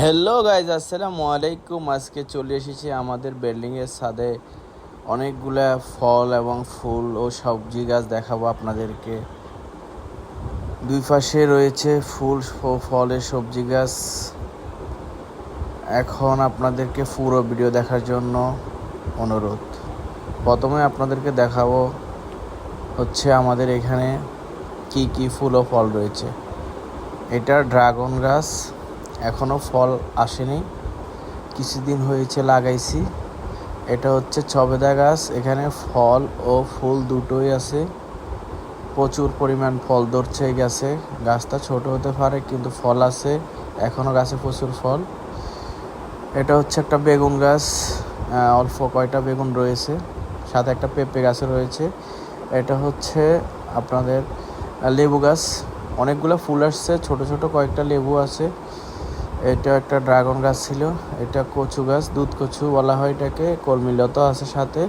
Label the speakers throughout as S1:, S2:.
S1: Hello guys আসসালামু আলাইকুম। আজকে চলে এসেছি আমাদের বিল্ডিংয়ের ছাদে। অনেকগুলা ফল এবং ফুল ও সবজি গাছ দেখাবো আপনাদেরকে। দুই পাশে রয়েছে ফুল ও ফলের সবজি গাছ। এখন আপনাদেরকে পুরো ভিডিও দেখার জন্য অনুরোধ। প্রথমে আপনাদেরকে দেখাবো হচ্ছে আমাদের এখানে কি কি ফুল ও ফল রয়েছে। এটা ড্রাগন গাছ এখনও ফল আসেনি। কিছুদিন হয়েছে লাগাইছি। এটা হচ্ছে ছবেদা গাছ। এখানে ফল ও ফুল দুটোই আছে। প্রচুর পরিমাণ ফল ধরছে এই গাছে। গাছটা ছোট হতে পারে, কিন্তু ফল আছে। এখনও গাছে প্রচুর ফল। এটা হচ্ছে একটা বেগুন গাছ। অল্প কয়টা বেগুন রয়েছে। সাথে একটা পেঁপে গাছ রয়েছে। এটা হচ্ছে আপনাদের লেবু গাছ। অনেকগুলো ফুল আসছে। ছোট ছোট কয়েকটা লেবু আছে। এটা একটা ড্রাগন গাছ ছিল, এটা কচু গাছ, দুধ কচু বলা হয় এটাকে কলমিলত আছে সাথে।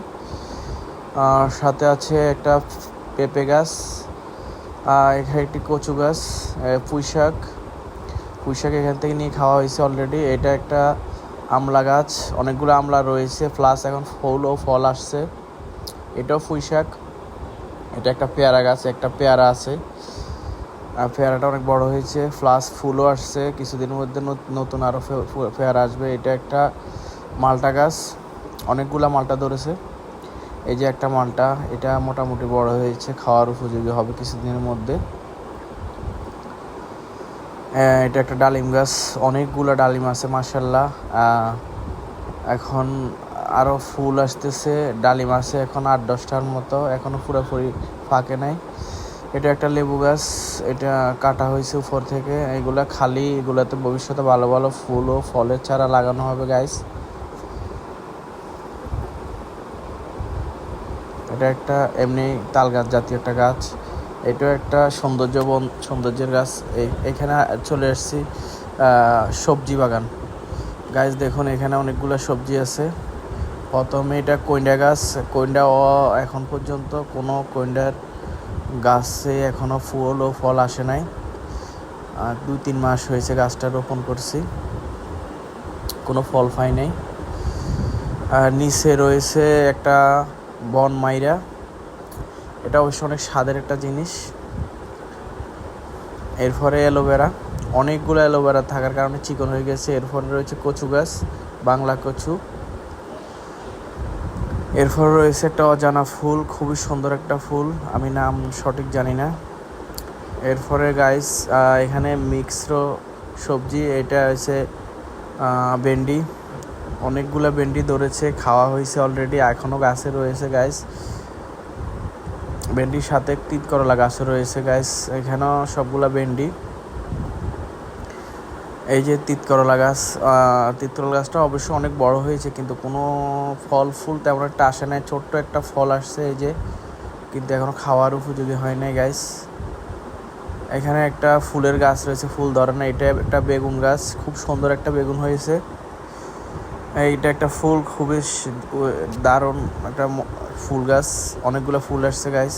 S1: আর সাথে আছে একটা পেঁপে গাছ, আর এখানে একটি কচু গাছ পুঁই শাক। পুঁই শাক এখান থেকে নিয়ে খাওয়া হয়েছে অলরেডি এটা একটা আমলা গাছ, অনেকগুলো আমলা রয়েছে প্লাস এখন ফুল ও ফল আসছে। এটাও পুঁই শাক। এটা একটা পেয়ারা গাছ, একটা পেয়ারা আছে। আর পেয়ারাটা অনেক বড় হয়েছে প্লাস ফুলও আসছে, কিছুদিনের মধ্যে নত- নতুন আরও পেয়ারা আসবে। এটা একটা মালটা গাছ, অনেকগুলা মালটা ধরেছে। এই যে একটা মালটা, এটা মোটামুটি বড় হয়েছে, খাওয়ার উপযোগী হবে কিছুদিনের মধ্যে। এটা একটা ডালিম গাছ, অনেকগুলো ডালিম আছে মাসাল্লাহ এখন আরও ফুল আসতেছে, ডালিম আছে এখন আট দশটার মতো এখনও পুরোপুরি ফাঁকে নাই। এটা একটা লেবু গাছ, এটা কাটা হয়েছে উপর থেকে। এগুলা খালি, এগুলাতে ভবিষ্যতে ভালো ভালো ফুল ও ফলের চারা লাগানো হবে গাইস এটা একটা এমনি তাল গাছ জাতীয় একটা গাছ। এটাও একটা সৌন্দর্য বন, সৌন্দর্যের গাছ। এখানে চলে এসেছি সবজি বাগান। গাছ দেখুন, এখানে অনেকগুলো সবজি আছে। প্রথমে এটা কইন্ডা গাছ। কইন্ডা ও এখন পর্যন্ত কোনো কইন্ডার গাছে এখনও ফুল ও ফল আসে নাই। আর দুই, তিন মাস হয়েছে গাছটা রোপণ করছি। কোনো ফল পাই নাই। আর নিচে রয়েছে একটা বন মাইরা। এটা অবশ্য অনেক স্বাদের একটা জিনিস। এরপরে অ্যালোভেরা। অনেকগুলো অ্যালোভেরা থাকার কারণে চিকন হয়ে গেছে। এরপরে রয়েছে কচু গাছ, বাংলা কচু। এরপর রয়েছে একটা অজানা ফুল, খুবই সুন্দর একটা ফুল, আমি নাম সঠিক জানি না। এরপরে গাইস এখানে মিক্সড সবজি, এটা হয়েছে ভেন্ডি। অনেকগুলো ভেন্ডি ধরেছে, খাওয়া হয়েছে অলরেডি এখনও গাছে রয়েছে গাইস ভেন্ডির সাথে তিত করলা গাছও রয়েছে গাইস এখানেও সবগুলা ভেন্ডি। এই যে তিত করলা গাছ আহ, তিত করলা গাছটা অবশ্য অনেক বড় হয়েছে কিন্তু কোনো ফল ফুল তেমন একটা আসে নাই। ছোট্ট একটা ফল আসছে এই যে কিন্তু এখনও খাওয়ার উপযোগী হয় নাই গাইস এখানে একটা ফুলের গাছ রয়েছে ফুল ধরে না এটা একটা বেগুন গাছ খুব সুন্দর একটা বেগুন হয়েছে। এইটা একটা ফুল খুবই দারুণ একটা ফুল গাছ অনেকগুলো ফুল আসছে গাইস